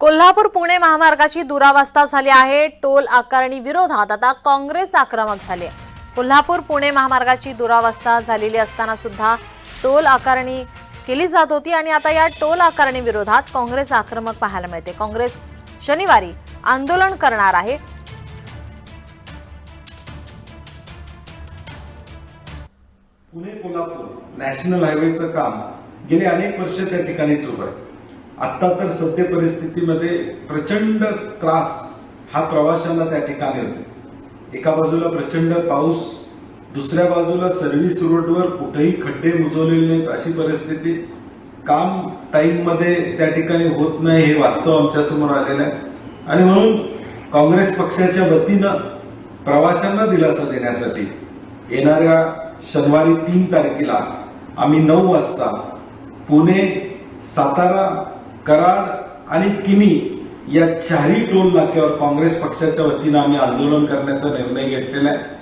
कोल्हापूर पुणे महामार्गाची दुरावस्था झाली आहे. टोल आकारणी विरोधात आता काँग्रेस आक्रमक झाली आहे. कोल्हापूर पुणे महामार्गाची दुरावस्था झालेली असताना सुद्धा टोल आकारणी केली जात होती आणि आता या टोल आकारणी विरोधात काँग्रेस आक्रमक पाहायला मिळते. काँग्रेस शनिवारी आंदोलन करणार आहे. पुणे कोल्हापूर नॅशनल हायवेचं काम गेले अनेक वर्ष त्या ठिकाणी सुरू आहे. आत्ता तर सद्य परिस्थितीमध्ये प्रचंड त्रास हा प्रवाशांना त्या ठिकाणी होतो. एका बाजूला प्रचंड पाऊस दुसऱ्या बाजूला सर्व्हिस रोडवर कुठेही खड्डे मुजवलेले नाहीत अशी परिस्थिती. काम टाईममध्ये त्या ठिकाणी होत नाही हे वास्तव आमच्यासमोर आलेलं आहे. आणि म्हणून काँग्रेस पक्षाच्या वतीनं प्रवाशांना दिलासा देण्यासाठी येणाऱ्या शनिवारी तीन तारखेला आम्ही नऊ वाजता पुणे सातारा कराड आणि किनी या चारही टोल नाक्यावर काँग्रेस पक्षाच्या वतीनं आम्ही आंदोलन करण्याचा निर्णय घेतलेला आहे.